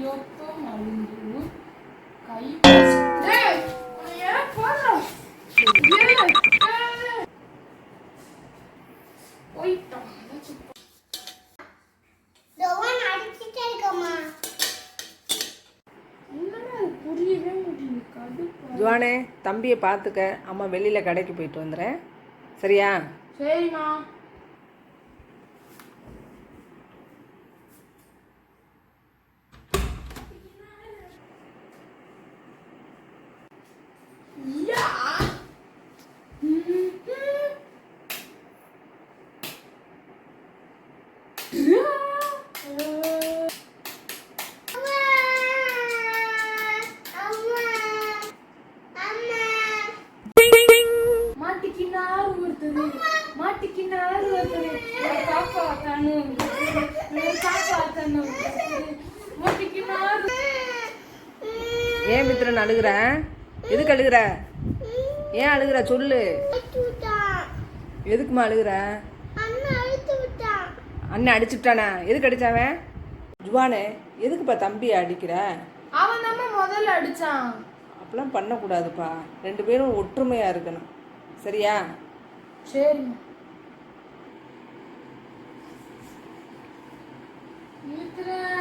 கையொப்ப மருந்து கை ஜுவானே தம்பியை பார்த்துக்க. அம்மா வெளியில் கடைக்கு போயிட்டு வந்துடுறேன். சரியா? சரிம்மா. மாட்டிக்கினார் ஒருத்தர் மாட்டிக்கினார் ஒருத்தர் பாப்பா காணும் பாப்பா காணும் மாட்டிக்கினார் ஏன் மித்திரன் அழுகுற? எதுக்கு அழுகுற? ஏன் அழுகுற? சொல்லு. எதுக்குமா அழுகிற? அண்ணன் அடிச்சுட்டானா? எதுக்கு அடிச்சாவன் ஜுவானு எதுக்குப்பா தம்பி அடிக்கிற? அவன் தான் முதல்ல அடிச்சான். அப்படிலாம் பண்ணக்கூடாதுப்பா. ரெண்டு பேரும் ஒற்றுமையாக இருக்கணும். சரியா? சரி மித்ரன்